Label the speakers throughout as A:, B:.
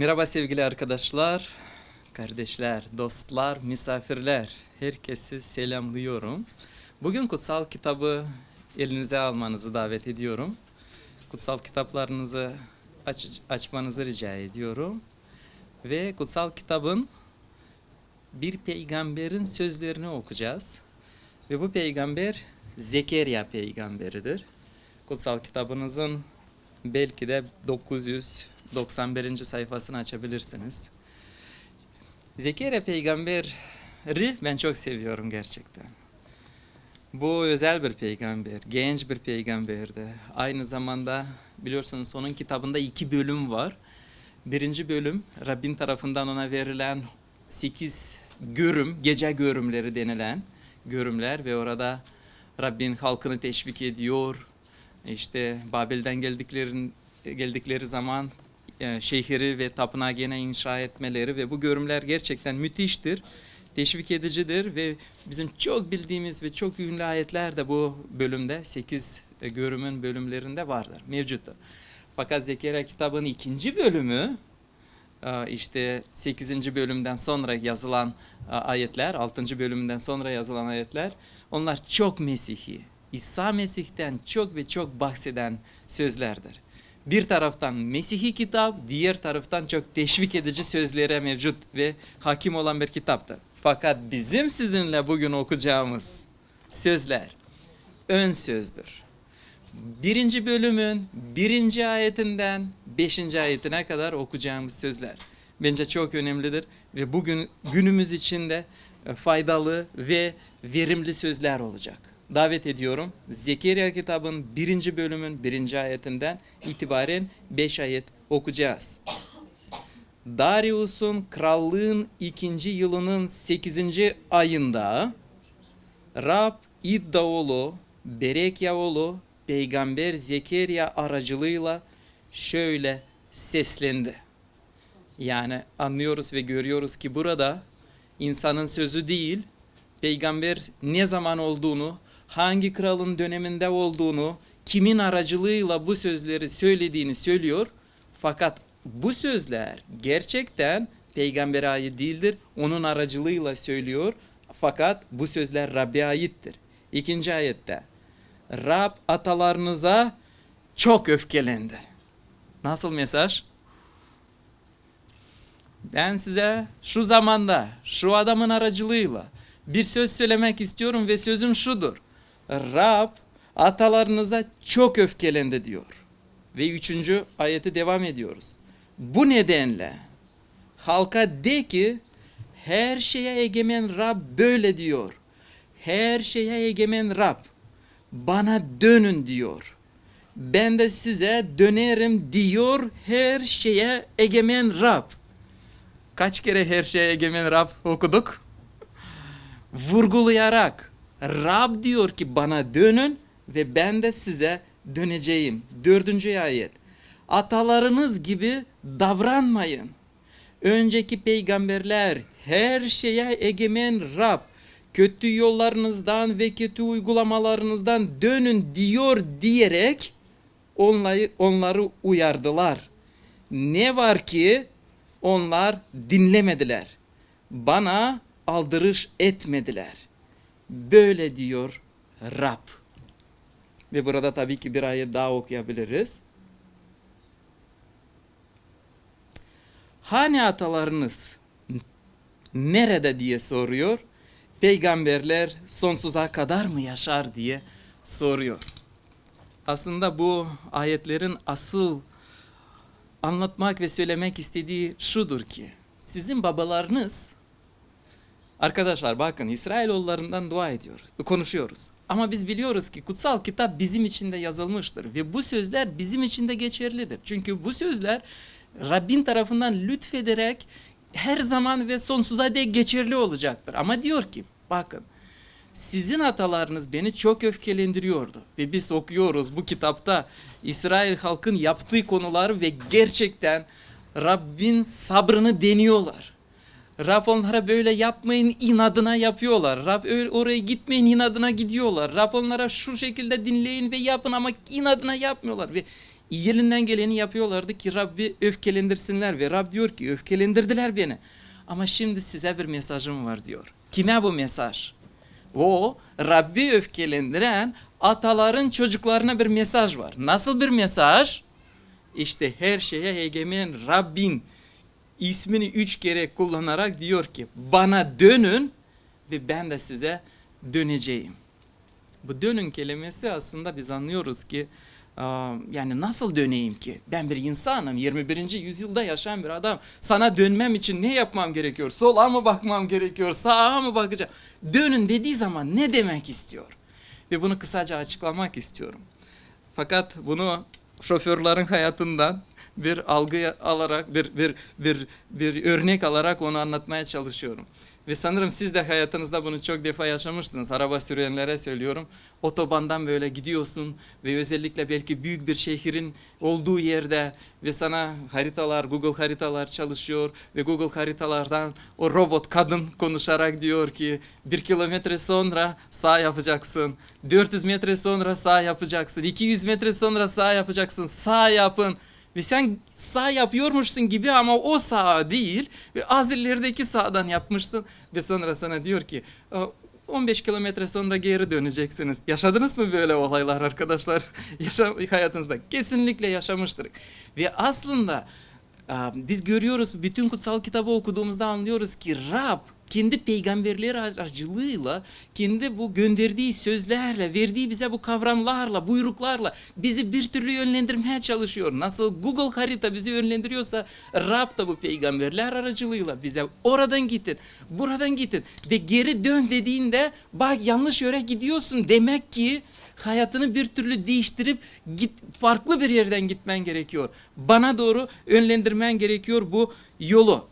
A: Merhaba sevgili arkadaşlar, kardeşler, dostlar, misafirler. Herkesi selamlıyorum. Bugün kutsal kitabı elinize almanızı davet ediyorum. Kutsal kitaplarınızı aç, açmanızı rica ediyorum. Ve kutsal kitabın bir peygamberin sözlerini okuyacağız. Ve bu peygamber Zekeriya peygamberidir. Kutsal kitabınızın belki de 991. sayfasını açabilirsiniz. Zekeriya peygamberi ben çok seviyorum gerçekten. Bu özel bir peygamber, genç bir peygamberdi. Aynı zamanda biliyorsunuz onun kitabında iki bölüm var. Birinci bölüm Rabbin tarafından ona verilen sekiz görüm, gece görümleri denilen görümler ve orada Rabbin halkını teşvik ediyor. İşte Babil'den geldiklerin geldikleri zaman e, şehri ve tapınağı gene inşa etmeleri ve bu görümler gerçekten müthiştir. Teşvik edicidir ve bizim çok bildiğimiz ve çok ünlü ayetler de bu bölümde 8 görümün bölümlerinde vardır, mevcuttur. Fakat Zekeriya kitabının ikinci bölümü e, işte 8. bölümden sonra yazılan e, ayetler, 6. bölümünden sonra yazılan ayetler onlar çok Mesih'i, İsa Mesih'ten çok ve çok bahseden sözlerdir. Bir taraftan Mesih'i kitap, diğer taraftan çok teşvik edici sözlere mevcut ve hakim olan bir kitaptır. Fakat bizim sizinle bugün okuyacağımız sözler ön sözdür. Birinci bölümün birinci ayetinden beşinci ayetine kadar okuyacağımız sözler bence çok önemlidir ve bugün günümüz için de e, faydalı ve verimli sözler olacak. Davet ediyorum. Zekeriya kitabın birinci bölümün birinci ayetinden itibaren beş ayet okuyacağız. Darius'un krallığın ikinci yılının sekizinci ayında Rab İddaoğlu, Berekyaoğlu, Peygamber Zekeriya aracılığıyla şöyle seslendi. Yani anlıyoruz ve görüyoruz ki burada insanın sözü değil, peygamber ne zaman olduğunu, hangi kralın döneminde olduğunu, kimin aracılığıyla bu sözleri söylediğini söylüyor. Fakat bu sözler gerçekten peygambere ait değildir. Onun aracılığıyla söylüyor. Fakat bu sözler Rab'be aittir. İkinci ayette Rab atalarınıza çok öfkelendi. Nasıl mesaj? Ben size şu zamanda, şu adamın aracılığıyla bir söz söylemek istiyorum ve sözüm şudur. Rab atalarınıza çok öfkelendi diyor. Ve üçüncü ayeti devam ediyoruz. Bu nedenle halka de ki her şeye egemen Rab böyle diyor. Her şeye egemen Rab bana dönün diyor. Ben de size dönerim diyor her şeye egemen Rab. Kaç kere her şeye egemen Rab okuduk? Vurgulayarak Rab diyor ki bana dönün ve ben de size döneceğim. Dördüncü ayet. Atalarınız gibi davranmayın. Önceki peygamberler her şeye egemen Rab kötü yollarınızdan ve kötü uygulamalarınızdan dönün diyor diyerek onları, onları uyardılar. Ne var ki onlar dinlemediler. Bana aldırış etmediler. Böyle diyor Rab. Ve burada tabii ki bir ayet daha okuyabiliriz. Hani atalarınız nerede diye soruyor. Peygamberler sonsuza kadar mı yaşar diye soruyor. Aslında bu ayetlerin asıl anlatmak ve söylemek istediği şudur ki sizin babalarınız arkadaşlar bakın İsrailoğullarından dua ediyoruz, konuşuyoruz. Ama biz biliyoruz ki kutsal kitap bizim için de yazılmıştır ve bu sözler bizim için de geçerlidir. Çünkü bu sözler Rabbin tarafından lütfederek her zaman ve sonsuza dek geçerli olacaktır. Ama diyor ki bakın sizin atalarınız beni çok öfkelendiriyordu. Ve biz okuyoruz bu kitapta İsrail halkın yaptığı konuları ve gerçekten Rabbin sabrını deniyorlar. Rab onlara böyle yapmayın inadına yapıyorlar. Rab oraya gitmeyin inadına gidiyorlar. Rab onlara şu şekilde dinleyin ve yapın ama inadına yapmıyorlar. Ve elinden geleni yapıyorlardı ki Rabbi öfkelendirsinler ve Rab diyor ki öfkelendirdiler beni. Ama şimdi size bir mesajım var diyor. Kime bu mesaj? O Rabbi öfkelendiren ataların çocuklarına bir mesaj var. Nasıl bir mesaj? İşte her şeye egemen Rabbin ismini üç kere kullanarak diyor ki bana dönün ve ben de size döneceğim. Bu dönün kelimesi aslında biz anlıyoruz ki yani nasıl döneyim ki? Ben bir insanım 21. yüzyılda yaşayan bir adam. Sana dönmem için ne yapmam gerekiyor? Sola mı bakmam gerekiyor? Sağa mı bakacağım? Dönün dediği zaman ne demek istiyor? Ve bunu kısaca açıklamak istiyorum. Fakat bunu şoförlerin hayatından bir algı alarak bir bir bir bir örnek alarak onu anlatmaya çalışıyorum. Ve sanırım siz de hayatınızda bunu çok defa yaşamıştınız. Araba sürenlere söylüyorum. Otobandan böyle gidiyorsun ve özellikle belki büyük bir şehrin olduğu yerde ve sana haritalar, Google haritalar çalışıyor ve Google haritalardan o robot kadın konuşarak diyor ki bir kilometre sonra sağ yapacaksın, 400 metre sonra sağ yapacaksın, 200 metre sonra sağ yapacaksın, sağ yapın. Ve sen sağ yapıyormuşsun gibi ama o sağ değil ve az ilerideki sağdan yapmışsın ve sonra sana diyor ki "Aa, 15 kilometre sonra geri döneceksiniz. Yaşadınız mı böyle olaylar arkadaşlar? Yaşam hayatınızda kesinlikle yaşamıştır. Ve aslında biz görüyoruz bütün kutsal kitabı okuduğumuzda anlıyoruz ki Rab kendi peygamberleri aracılığıyla, kendi bu gönderdiği sözlerle, verdiği bize bu kavramlarla, buyruklarla bizi bir türlü yönlendirmeye çalışıyor. Nasıl Google harita bizi yönlendiriyorsa Rab da bu peygamberler aracılığıyla bize oradan gidin, buradan gidin ve geri dön dediğinde bak yanlış yöre gidiyorsun demek ki hayatını bir türlü değiştirip git farklı bir yerden gitmen gerekiyor. Bana doğru yönlendirmen gerekiyor bu yolu.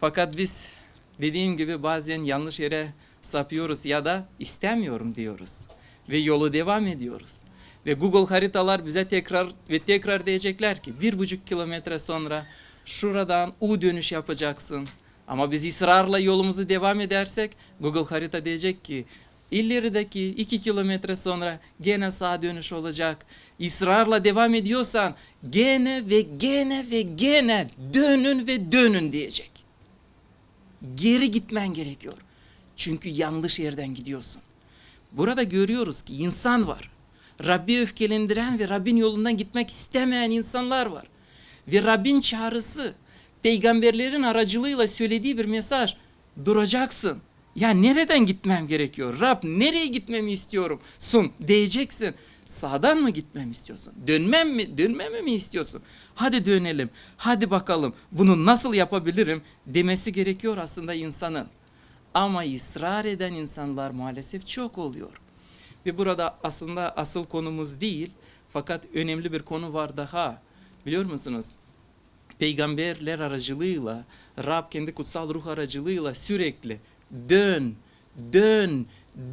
A: Fakat biz dediğim gibi bazen yanlış yere sapıyoruz ya da istemiyorum diyoruz. Ve yolu devam ediyoruz. Ve Google haritalar bize tekrar ve tekrar diyecekler ki bir buçuk kilometre sonra şuradan U dönüş yapacaksın. Ama biz ısrarla yolumuzu devam edersek Google harita diyecek ki ilerideki iki kilometre sonra gene sağ dönüş olacak. İsrarla devam ediyorsan gene ve gene ve gene dönün ve dönün diyecek geri gitmen gerekiyor. Çünkü yanlış yerden gidiyorsun. Burada görüyoruz ki insan var. Rabbi öfkelendiren ve Rabbin yolundan gitmek istemeyen insanlar var. Ve Rabbin çağrısı, peygamberlerin aracılığıyla söylediği bir mesaj. Duracaksın. Ya nereden gitmem gerekiyor? Rab nereye gitmemi istiyorum? Sun diyeceksin. Sağdan mı gitmem istiyorsun? Dönmem mi? Dönmemi mi istiyorsun? Hadi dönelim. Hadi bakalım. Bunu nasıl yapabilirim demesi gerekiyor aslında insanın. Ama ısrar eden insanlar maalesef çok oluyor. Ve burada aslında asıl konumuz değil fakat önemli bir konu var daha. Biliyor musunuz? Peygamberler aracılığıyla, Rab kendi kutsal ruh aracılığıyla sürekli dön, dön,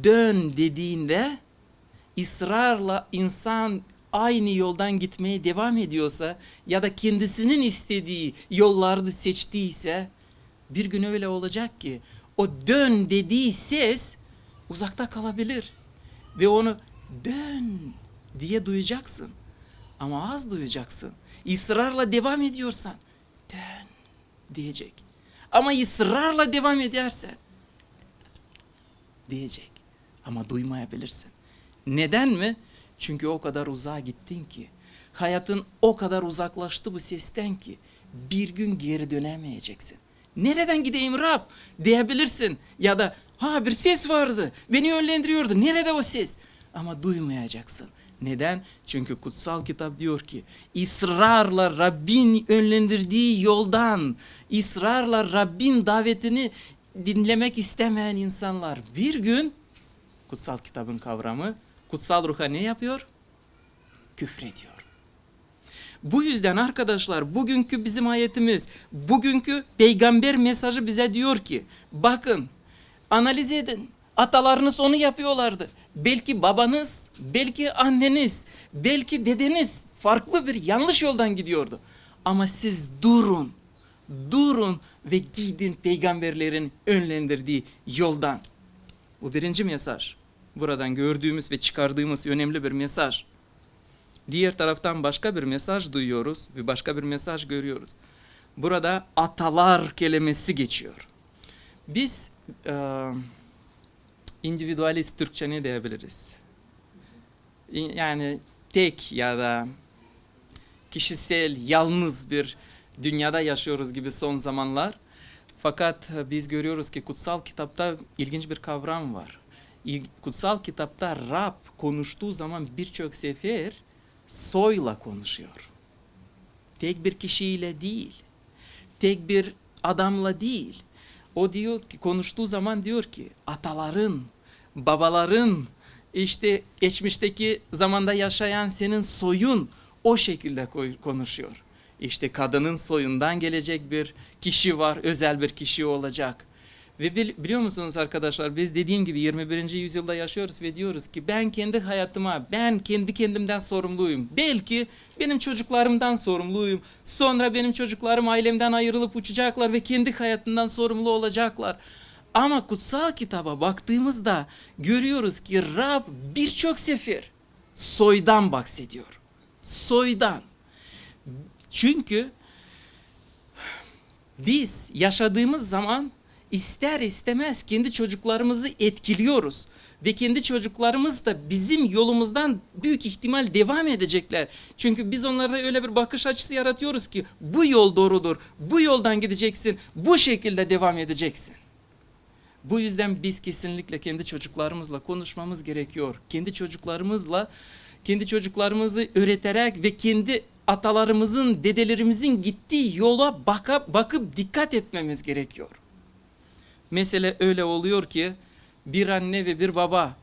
A: dön dediğinde ısrarla insan aynı yoldan gitmeye devam ediyorsa ya da kendisinin istediği yolları seçtiyse bir gün öyle olacak ki o dön dediği ses uzakta kalabilir ve onu dön diye duyacaksın ama az duyacaksın. Israrla devam ediyorsan dön diyecek. Ama ısrarla devam edersen diyecek ama duymayabilirsin. Neden mi? Çünkü o kadar uzağa gittin ki. Hayatın o kadar uzaklaştı bu sesten ki bir gün geri dönemeyeceksin. Nereden gideyim Rab diyebilirsin ya da ha bir ses vardı beni yönlendiriyordu nerede o ses ama duymayacaksın. Neden? Çünkü kutsal kitap diyor ki ısrarla Rabbin yönlendirdiği yoldan ısrarla Rabbin davetini dinlemek istemeyen insanlar bir gün kutsal kitabın kavramı kutsal ruha ne yapıyor? Küfrediyor. Bu yüzden arkadaşlar bugünkü bizim ayetimiz, bugünkü peygamber mesajı bize diyor ki bakın analiz edin. Atalarınız onu yapıyorlardı. Belki babanız, belki anneniz, belki dedeniz farklı bir yanlış yoldan gidiyordu. Ama siz durun, durun ve gidin peygamberlerin önlendirdiği yoldan. Bu birinci mesaj buradan gördüğümüz ve çıkardığımız önemli bir mesaj. Diğer taraftan başka bir mesaj duyuyoruz ve başka bir mesaj görüyoruz. Burada atalar kelimesi geçiyor. Biz e, individualist Türkçe ne diyebiliriz? Yani tek ya da kişisel, yalnız bir dünyada yaşıyoruz gibi son zamanlar. Fakat biz görüyoruz ki kutsal kitapta ilginç bir kavram var. Kutsal kitapta Rab konuştuğu zaman birçok sefer soyla konuşuyor. Tek bir kişiyle değil, tek bir adamla değil. O diyor ki konuştuğu zaman diyor ki ataların, babaların, işte geçmişteki zamanda yaşayan senin soyun o şekilde konuşuyor. İşte kadının soyundan gelecek bir kişi var, özel bir kişi olacak. Ve bil- biliyor musunuz arkadaşlar biz dediğim gibi 21. yüzyılda yaşıyoruz ve diyoruz ki ben kendi hayatıma, ben kendi kendimden sorumluyum. Belki benim çocuklarımdan sorumluyum. Sonra benim çocuklarım ailemden ayrılıp uçacaklar ve kendi hayatından sorumlu olacaklar. Ama kutsal kitaba baktığımızda görüyoruz ki Rab birçok sefer soydan bahsediyor. Soydan. Çünkü biz yaşadığımız zaman ister istemez kendi çocuklarımızı etkiliyoruz. Ve kendi çocuklarımız da bizim yolumuzdan büyük ihtimal devam edecekler. Çünkü biz onlarda öyle bir bakış açısı yaratıyoruz ki bu yol doğrudur, bu yoldan gideceksin, bu şekilde devam edeceksin. Bu yüzden biz kesinlikle kendi çocuklarımızla konuşmamız gerekiyor. Kendi çocuklarımızla, kendi çocuklarımızı öğreterek ve kendi atalarımızın, dedelerimizin gittiği yola bakıp, bakıp dikkat etmemiz gerekiyor. Mesele öyle oluyor ki bir anne ve bir baba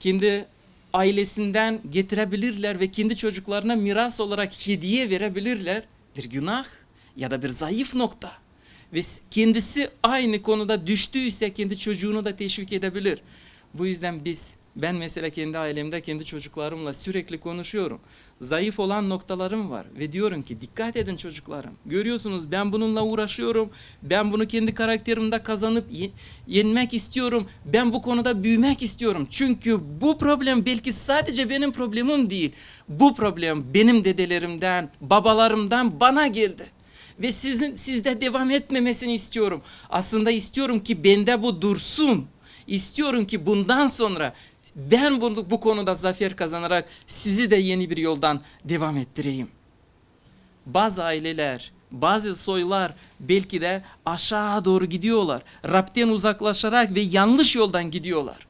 A: kendi ailesinden getirebilirler ve kendi çocuklarına miras olarak hediye verebilirler. Bir günah ya da bir zayıf nokta. Ve kendisi aynı konuda düştüyse kendi çocuğunu da teşvik edebilir. Bu yüzden biz ben mesela kendi ailemde kendi çocuklarımla sürekli konuşuyorum. Zayıf olan noktalarım var ve diyorum ki dikkat edin çocuklarım. Görüyorsunuz ben bununla uğraşıyorum. Ben bunu kendi karakterimde kazanıp ye- yenmek istiyorum. Ben bu konuda büyümek istiyorum. Çünkü bu problem belki sadece benim problemim değil. Bu problem benim dedelerimden, babalarımdan bana geldi ve sizin sizde devam etmemesini istiyorum. Aslında istiyorum ki bende bu dursun. İstiyorum ki bundan sonra ben bunu, bu konuda zafer kazanarak sizi de yeni bir yoldan devam ettireyim. Bazı aileler, bazı soylar belki de aşağı doğru gidiyorlar. Rab'den uzaklaşarak ve yanlış yoldan gidiyorlar.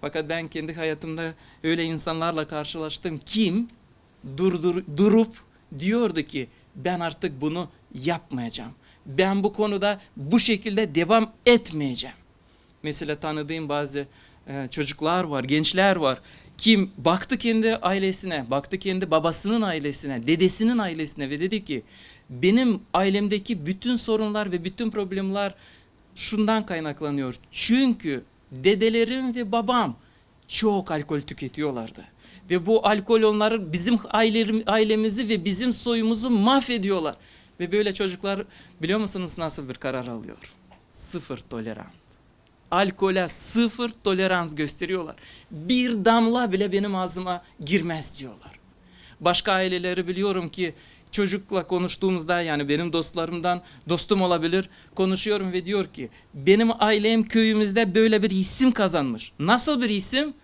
A: Fakat ben kendi hayatımda öyle insanlarla karşılaştım. Kim durdur, durup diyordu ki ben artık bunu yapmayacağım. Ben bu konuda bu şekilde devam etmeyeceğim. Mesela tanıdığım bazı e, çocuklar var, gençler var. Kim baktı kendi ailesine, baktı kendi babasının ailesine, dedesinin ailesine ve dedi ki benim ailemdeki bütün sorunlar ve bütün problemler şundan kaynaklanıyor. Çünkü dedelerim ve babam çok alkol tüketiyorlardı. Ve bu alkol onları bizim ailem- ailemizi ve bizim soyumuzu mahvediyorlar. Ve böyle çocuklar biliyor musunuz nasıl bir karar alıyor? Sıfır tolerans. Alkole sıfır tolerans gösteriyorlar. Bir damla bile benim ağzıma girmez diyorlar. Başka aileleri biliyorum ki çocukla konuştuğumuzda yani benim dostlarımdan dostum olabilir konuşuyorum ve diyor ki benim ailem köyümüzde böyle bir isim kazanmış. Nasıl bir isim?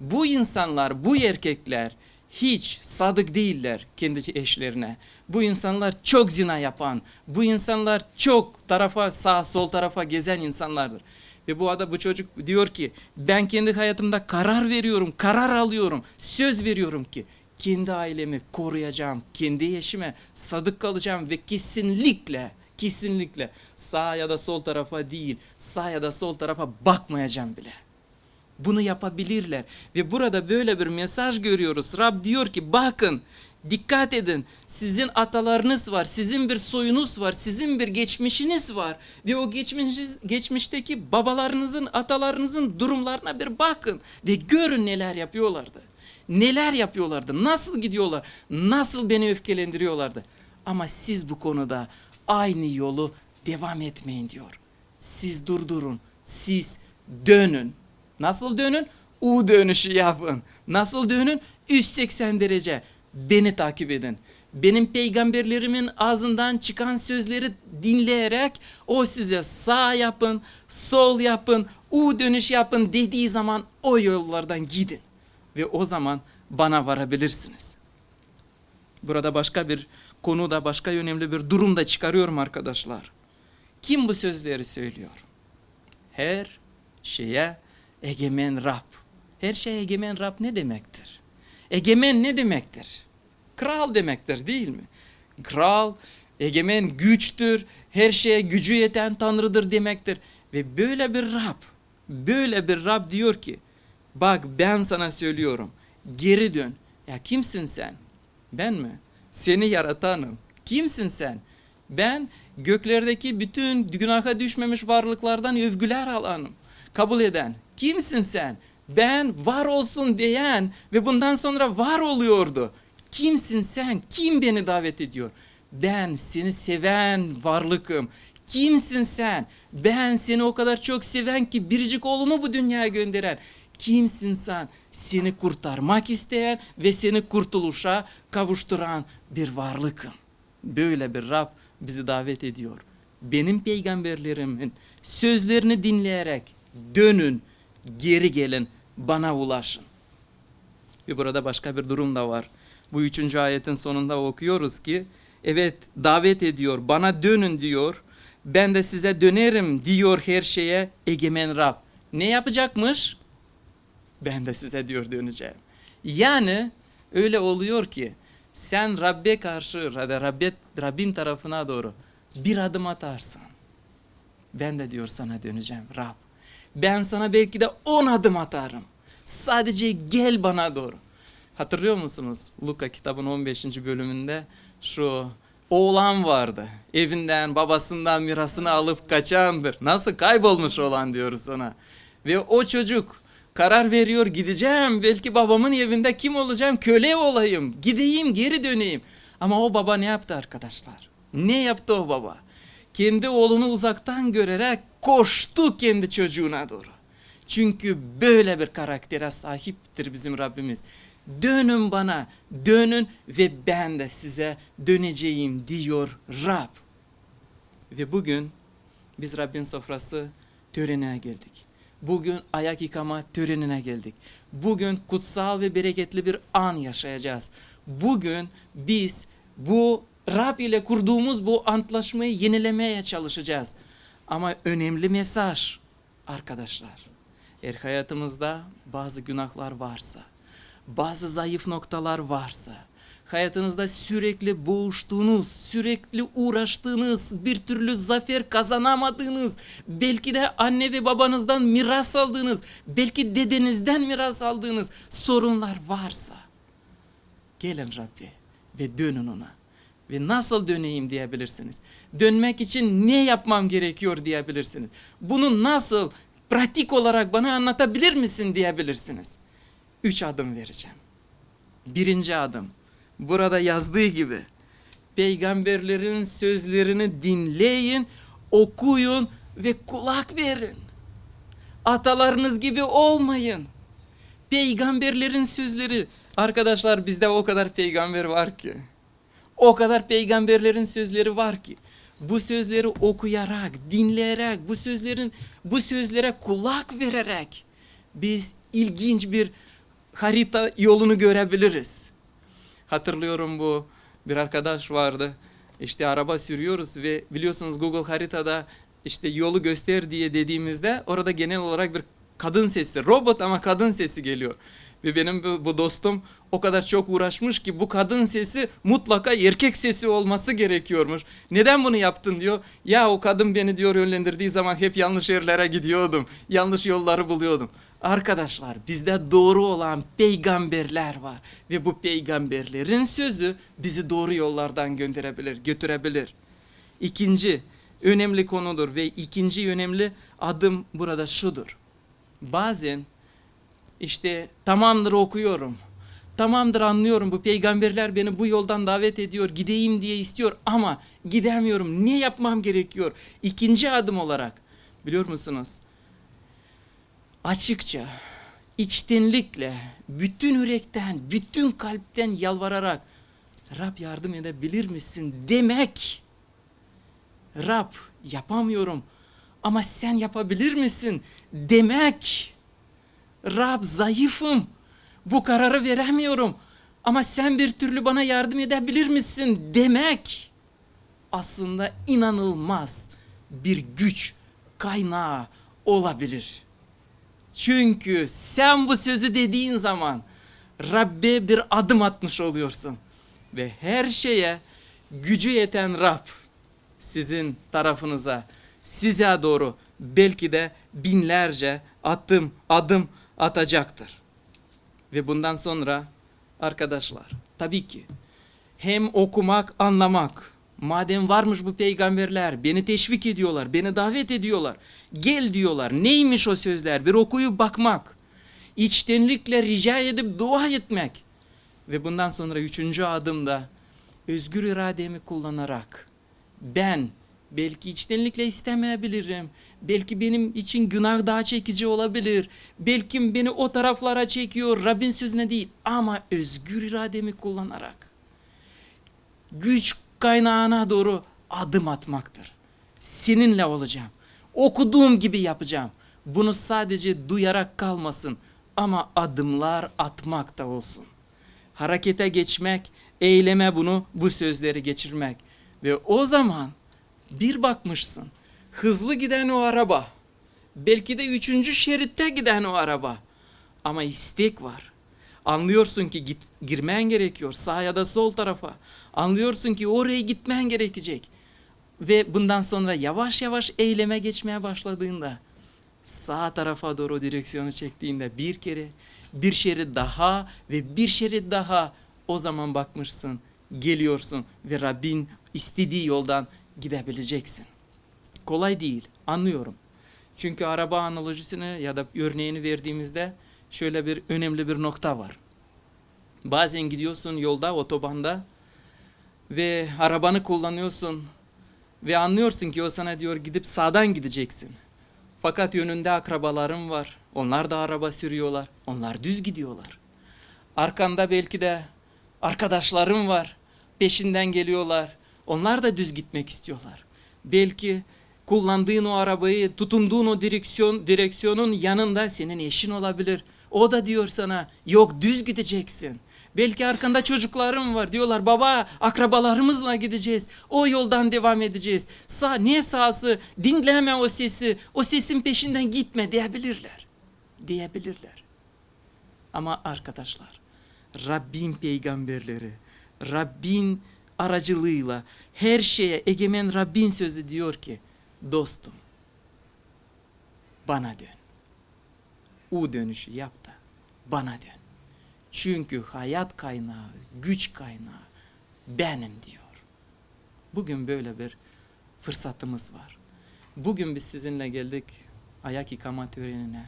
A: Bu insanlar, bu erkekler hiç sadık değiller kendi eşlerine. Bu insanlar çok zina yapan, bu insanlar çok tarafa sağ sol tarafa gezen insanlardır. Ve bu adam bu çocuk diyor ki ben kendi hayatımda karar veriyorum, karar alıyorum, söz veriyorum ki kendi ailemi koruyacağım, kendi eşime sadık kalacağım ve kesinlikle kesinlikle sağ ya da sol tarafa değil, sağ ya da sol tarafa bakmayacağım bile. Bunu yapabilirler. Ve burada böyle bir mesaj görüyoruz. Rab diyor ki bakın dikkat edin sizin atalarınız var, sizin bir soyunuz var, sizin bir geçmişiniz var. Ve o geçmiş, geçmişteki babalarınızın, atalarınızın durumlarına bir bakın. Ve görün neler yapıyorlardı. Neler yapıyorlardı, nasıl gidiyorlar, nasıl beni öfkelendiriyorlardı. Ama siz bu konuda aynı yolu devam etmeyin diyor. Siz durdurun, siz dönün. Nasıl dönün? U dönüşü yapın. Nasıl dönün? 180 derece. Beni takip edin. Benim peygamberlerimin ağzından çıkan sözleri dinleyerek o size sağ yapın, sol yapın, U dönüş yapın dediği zaman o yollardan gidin. Ve o zaman bana varabilirsiniz. Burada başka bir konuda başka önemli bir durum da çıkarıyorum arkadaşlar. Kim bu sözleri söylüyor? Her şeye egemen Rab. Her şeye egemen Rab ne demektir? Egemen ne demektir? Kral demektir değil mi? Kral, egemen güçtür, her şeye gücü yeten Tanrı'dır demektir. Ve böyle bir Rab, böyle bir Rab diyor ki, bak ben sana söylüyorum, geri dön. Ya kimsin sen? Ben mi? Seni yaratanım. Kimsin sen? Ben göklerdeki bütün günaha düşmemiş varlıklardan övgüler alanım. Kabul eden. Kimsin sen? Ben var olsun diyen ve bundan sonra var oluyordu. Kimsin sen? Kim beni davet ediyor? Ben seni seven varlıkım. Kimsin sen? Ben seni o kadar çok seven ki biricik oğlumu bu dünyaya gönderen. Kimsin sen? Seni kurtarmak isteyen ve seni kurtuluşa kavuşturan bir varlıkım. Böyle bir Rab bizi davet ediyor. Benim peygamberlerimin sözlerini dinleyerek dönün, geri gelin, bana ulaşın. Ve burada başka bir durum da var. Bu üçüncü ayetin sonunda okuyoruz ki, evet davet ediyor, bana dönün diyor. Ben de size dönerim diyor her şeye egemen Rab. Ne yapacakmış? Ben de size diyor döneceğim. Yani öyle oluyor ki sen Rabbe karşı ya da Rabbe, Rabbin tarafına doğru bir adım atarsın. Ben de diyor sana döneceğim Rab. Ben sana belki de on adım atarım. Sadece gel bana doğru. Hatırlıyor musunuz? Luka kitabın 15. bölümünde şu oğlan vardı. Evinden babasından mirasını alıp kaçandır. Nasıl kaybolmuş olan diyoruz ona. Ve o çocuk karar veriyor gideceğim. Belki babamın evinde kim olacağım? Köle olayım. Gideyim geri döneyim. Ama o baba ne yaptı arkadaşlar? Ne yaptı o baba? Kendi oğlunu uzaktan görerek koştu kendi çocuğuna doğru. Çünkü böyle bir karaktere sahiptir bizim Rabbimiz. Dönün bana, dönün ve ben de size döneceğim diyor Rab. Ve bugün biz Rabbin sofrası törenine geldik. Bugün ayak yıkama törenine geldik. Bugün kutsal ve bereketli bir an yaşayacağız. Bugün biz bu Rab ile kurduğumuz bu antlaşmayı yenilemeye çalışacağız. Ama önemli mesaj arkadaşlar. Eğer hayatımızda bazı günahlar varsa, bazı zayıf noktalar varsa, hayatınızda sürekli boğuştuğunuz, sürekli uğraştığınız, bir türlü zafer kazanamadığınız, belki de anne ve babanızdan miras aldığınız, belki dedenizden miras aldığınız sorunlar varsa, gelin Rabbi ve dönün ona. Ve nasıl döneyim diyebilirsiniz. Dönmek için ne yapmam gerekiyor diyebilirsiniz. Bunu nasıl pratik olarak bana anlatabilir misin diyebilirsiniz. Üç adım vereceğim. Birinci adım. Burada yazdığı gibi. Peygamberlerin sözlerini dinleyin, okuyun ve kulak verin. Atalarınız gibi olmayın. Peygamberlerin sözleri. Arkadaşlar bizde o kadar peygamber var ki. O kadar peygamberlerin sözleri var ki bu sözleri okuyarak, dinleyerek, bu sözlerin bu sözlere kulak vererek biz ilginç bir harita yolunu görebiliriz. Hatırlıyorum bu bir arkadaş vardı. İşte araba sürüyoruz ve biliyorsunuz Google haritada işte yolu göster diye dediğimizde orada genel olarak bir kadın sesi, robot ama kadın sesi geliyor. Ve benim bu, bu dostum o kadar çok uğraşmış ki bu kadın sesi mutlaka erkek sesi olması gerekiyormuş. Neden bunu yaptın diyor. Ya o kadın beni diyor yönlendirdiği zaman hep yanlış yerlere gidiyordum. Yanlış yolları buluyordum. Arkadaşlar bizde doğru olan peygamberler var. Ve bu peygamberlerin sözü bizi doğru yollardan gönderebilir, götürebilir. İkinci önemli konudur ve ikinci önemli adım burada şudur. Bazen işte tamamdır okuyorum. Tamamdır anlıyorum bu peygamberler beni bu yoldan davet ediyor gideyim diye istiyor ama gidemiyorum. Ne yapmam gerekiyor? İkinci adım olarak biliyor musunuz? Açıkça içtenlikle, bütün yürekten, bütün kalpten yalvararak Rab yardım edebilir misin demek. Rab yapamıyorum ama sen yapabilir misin demek. Rab zayıfım. Bu kararı veremiyorum. Ama sen bir türlü bana yardım edebilir misin demek. Aslında inanılmaz bir güç kaynağı olabilir. Çünkü sen bu sözü dediğin zaman Rabbe bir adım atmış oluyorsun. Ve her şeye gücü yeten Rab sizin tarafınıza, size doğru belki de binlerce adım adım atacaktır. Ve bundan sonra arkadaşlar tabii ki hem okumak, anlamak. Madem varmış bu peygamberler, beni teşvik ediyorlar, beni davet ediyorlar. Gel diyorlar. Neymiş o sözler? Bir okuyup bakmak. İçtenlikle rica edip dua etmek. Ve bundan sonra üçüncü adımda özgür irademi kullanarak ben belki içtenlikle istemeyebilirim. Belki benim için günah daha çekici olabilir. Belki beni o taraflara çekiyor Rabbin sözüne değil ama özgür irademi kullanarak güç kaynağına doğru adım atmaktır. Seninle olacağım. Okuduğum gibi yapacağım. Bunu sadece duyarak kalmasın ama adımlar atmak da olsun. Harekete geçmek, eyleme bunu bu sözleri geçirmek. Ve o zaman bir bakmışsın hızlı giden o araba belki de üçüncü şeritte giden o araba ama istek var. Anlıyorsun ki git, girmen gerekiyor sağ ya da sol tarafa. Anlıyorsun ki oraya gitmen gerekecek. Ve bundan sonra yavaş yavaş eyleme geçmeye başladığında sağ tarafa doğru direksiyonu çektiğinde bir kere bir şerit daha ve bir şerit daha o zaman bakmışsın geliyorsun ve Rabbin istediği yoldan gidebileceksin. Kolay değil anlıyorum. Çünkü araba analojisini ya da örneğini verdiğimizde şöyle bir önemli bir nokta var. Bazen gidiyorsun yolda otobanda ve arabanı kullanıyorsun ve anlıyorsun ki o sana diyor gidip sağdan gideceksin. Fakat yönünde akrabaların var. Onlar da araba sürüyorlar. Onlar düz gidiyorlar. Arkanda belki de arkadaşların var. Peşinden geliyorlar. Onlar da düz gitmek istiyorlar. Belki kullandığın o arabayı, tutunduğun o direksiyon direksiyonun yanında senin eşin olabilir. O da diyor sana yok düz gideceksin. Belki arkanda çocuklarım var diyorlar baba akrabalarımızla gideceğiz. O yoldan devam edeceğiz. Sağ niye sağsı dinleme o sesi. O sesin peşinden gitme diyebilirler. Diyebilirler. Ama arkadaşlar Rabbin peygamberleri Rabbin aracılığıyla her şeye egemen Rabbin sözü diyor ki dostum bana dön. U dönüşü yap da bana dön. Çünkü hayat kaynağı, güç kaynağı benim diyor. Bugün böyle bir fırsatımız var. Bugün biz sizinle geldik ayak yıkama törenine.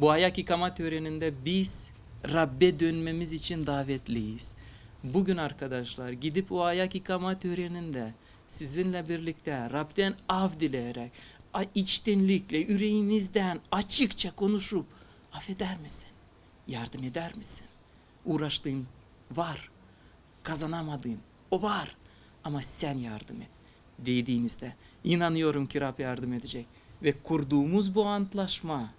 A: Bu ayak yıkama töreninde biz Rabbe dönmemiz için davetliyiz. Bugün arkadaşlar gidip o ayak yıkama töreninde sizinle birlikte Rab'den av dileyerek içtenlikle yüreğimizden açıkça konuşup affeder misin? Yardım eder misin? Uğraştığım var. Kazanamadığım o var. Ama sen yardım et dediğimizde inanıyorum ki Rab yardım edecek. Ve kurduğumuz bu antlaşma,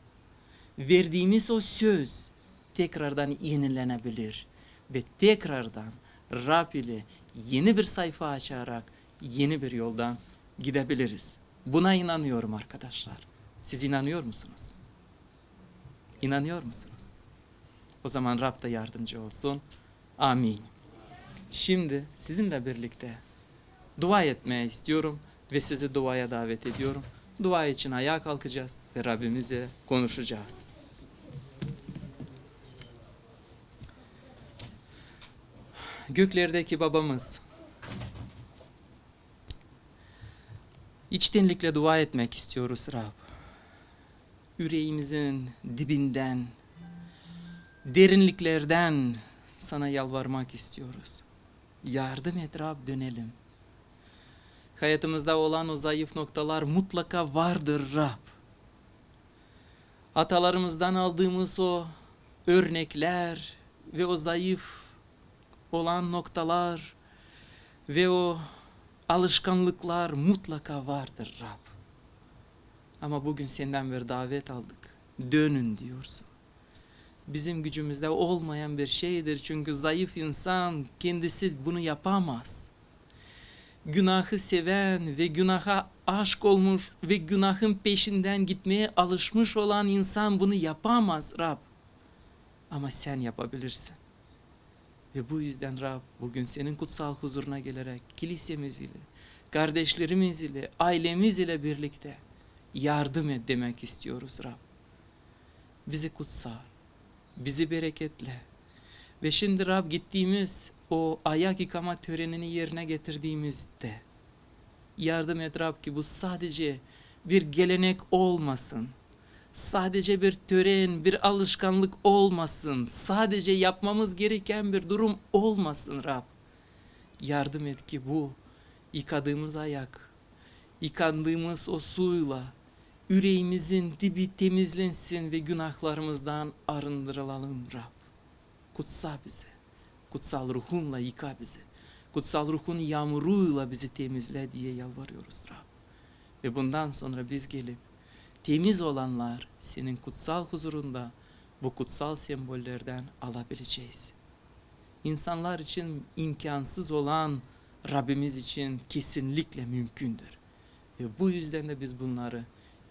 A: verdiğimiz o söz tekrardan yenilenebilir. Ve tekrardan Rab ile yeni bir sayfa açarak yeni bir yoldan gidebiliriz. Buna inanıyorum arkadaşlar. Siz inanıyor musunuz? İnanıyor musunuz? O zaman Rab da yardımcı olsun. Amin. Şimdi sizinle birlikte dua etmeye istiyorum ve sizi duaya davet ediyorum. Dua için ayağa kalkacağız ve Rabbimizle konuşacağız. Göklerdeki babamız, içtenlikle dua etmek istiyoruz Rab. Yüreğimizin dibinden, derinliklerden sana yalvarmak istiyoruz. Yardım et Rab dönelim. Hayatımızda olan o zayıf noktalar mutlaka vardır Rab. Atalarımızdan aldığımız o örnekler ve o zayıf olan noktalar ve o alışkanlıklar mutlaka vardır Rab. Ama bugün senden bir davet aldık. Dönün diyorsun. Bizim gücümüzde olmayan bir şeydir. Çünkü zayıf insan kendisi bunu yapamaz. Günahı seven ve günaha aşk olmuş ve günahın peşinden gitmeye alışmış olan insan bunu yapamaz Rab. Ama sen yapabilirsin. Ve bu yüzden Rab bugün senin kutsal huzuruna gelerek kilisemiz ile, kardeşlerimiz ile, ailemiz ile birlikte yardım et demek istiyoruz Rab. Bizi kutsal, bizi bereketle. Ve şimdi Rab gittiğimiz o ayak yıkama törenini yerine getirdiğimizde yardım et Rab ki bu sadece bir gelenek olmasın. Sadece bir tören, bir alışkanlık olmasın. Sadece yapmamız gereken bir durum olmasın Rab. Yardım et ki bu yıkadığımız ayak, yıkandığımız o suyla yüreğimizin dibi temizlensin ve günahlarımızdan arındırılalım Rab. Kutsa bizi. Kutsal ruhunla yıka bizi. Kutsal ruhun yağmuruyla bizi temizle diye yalvarıyoruz Rab. Ve bundan sonra biz gelip temiz olanlar senin kutsal huzurunda bu kutsal sembollerden alabileceğiz. İnsanlar için imkansız olan Rabbimiz için kesinlikle mümkündür. Ve bu yüzden de biz bunları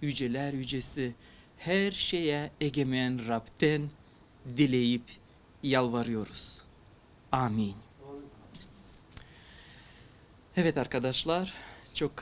A: yüceler yücesi her şeye egemen Rab'den dileyip yalvarıyoruz. Amin. Evet arkadaşlar çok kısa